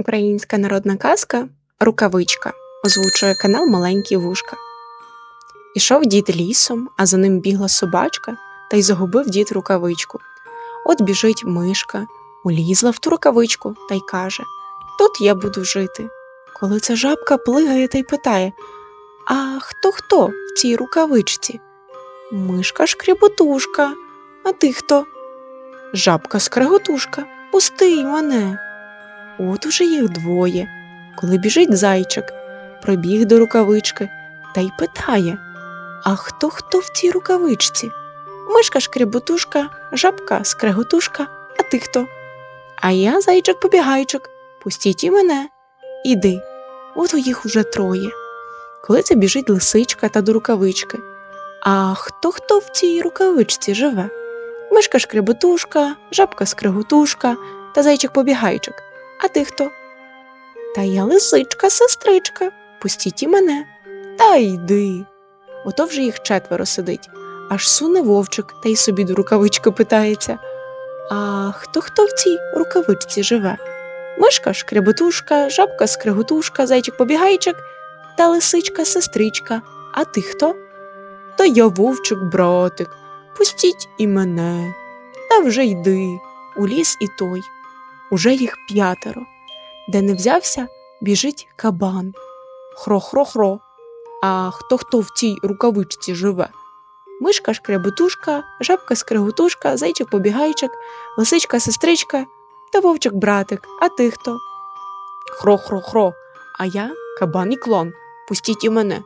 Українська народна казка Рукавичка озвучує канал Маленькі Вушка. Ішов дід лісом, а за ним бігла собачка, та й загубив дід рукавичку. От біжить мишка, улізла в ту рукавичку та й каже: Тут я буду жити. Коли ця жабка плигає та й питає: А хто хто в цій рукавичці? Мишка шкріботушка, а ти хто? Жабка скреготушка, пусти мене. От уже їх двоє. Коли біжить зайчик, пробіг до рукавички та й питає А хто хто в цій рукавичці? Мишка шкребутушка, жабка скреготушка, а ти хто? А я зайчик побігайчик, пустіть і мене. Іди. От у їх уже троє. Коли це біжить лисичка та до рукавички. А хто хто в цій рукавичці живе? Мишка шкребутушка, жабка скреготушка та зайчик побігайчик. А ти хто? Та я лисичка, сестричка, пустіть і мене. Та йди. Ото вже їх четверо сидить, аж суне вовчик та й собі до рукавички питається. А хто хто в цій рукавичці живе? Мишка шкребетушка, жабка скреготушка, зайчик побігайчик та лисичка сестричка. А ти хто? Та я вовчик, братик, пустіть і мене. Та вже йди, у ліс і той. Уже їх п'ятеро. Де не взявся, біжить кабан. Хро-хро-хро. А хто хто в цій рукавичці живе? Мишка шкребетушка, жабка скреготушка, зайчик побігайчик, лисичка сестричка та вовчик братик. А ти хто? Хро-хро-хро. А я кабан і клон. Пустіть і мене.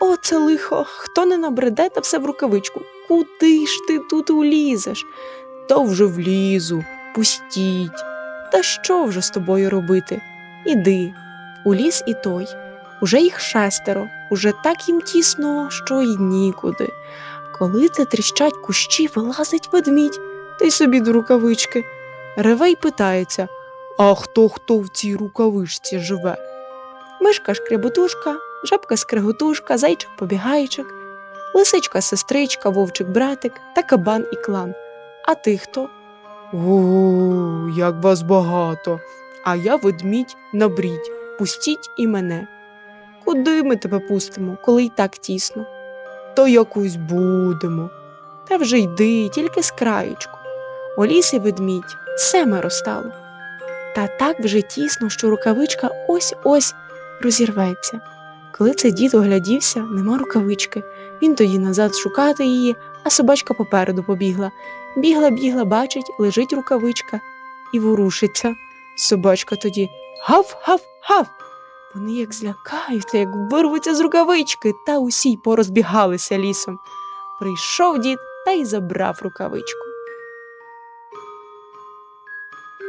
О, це лихо, хто не набреде, та все в рукавичку. Куди ж ти тут улізеш? Та вже влізу, пустіть. Та що вже з тобою робити? Іди, у ліс і той. Уже їх шестеро, уже так їм тісно, що й нікуди. Коли це тріщать кущі, вилазить ведмідь, та й собі до рукавички. Реве й питається А хто хто в цій рукавичці живе? Мишка шкребутушка, жабка скреготушка, зайчик побігайчик, лисичка сестричка, вовчик братик та кабан і клан. А ти хто? О, як вас багато. А я ведмідь набрідь. Пустіть і мене. Куди ми тебе пустимо, коли й так тісно? То якусь будемо. Та вже йди, тільки з краєчку. У лісі ведмідь семеро стало. Та так вже тісно, що рукавичка ось ось розірветься. Коли цей дід оглядівся, нема рукавички. Він тоді назад шукати її, а собачка попереду побігла. Бігла, бігла, бачить, лежить рукавичка і ворушиться. Собачка тоді гав, гав, гав. Вони як злякаються, як вирвуться з рукавички, та усі порозбігалися лісом. Прийшов дід та й забрав рукавичку.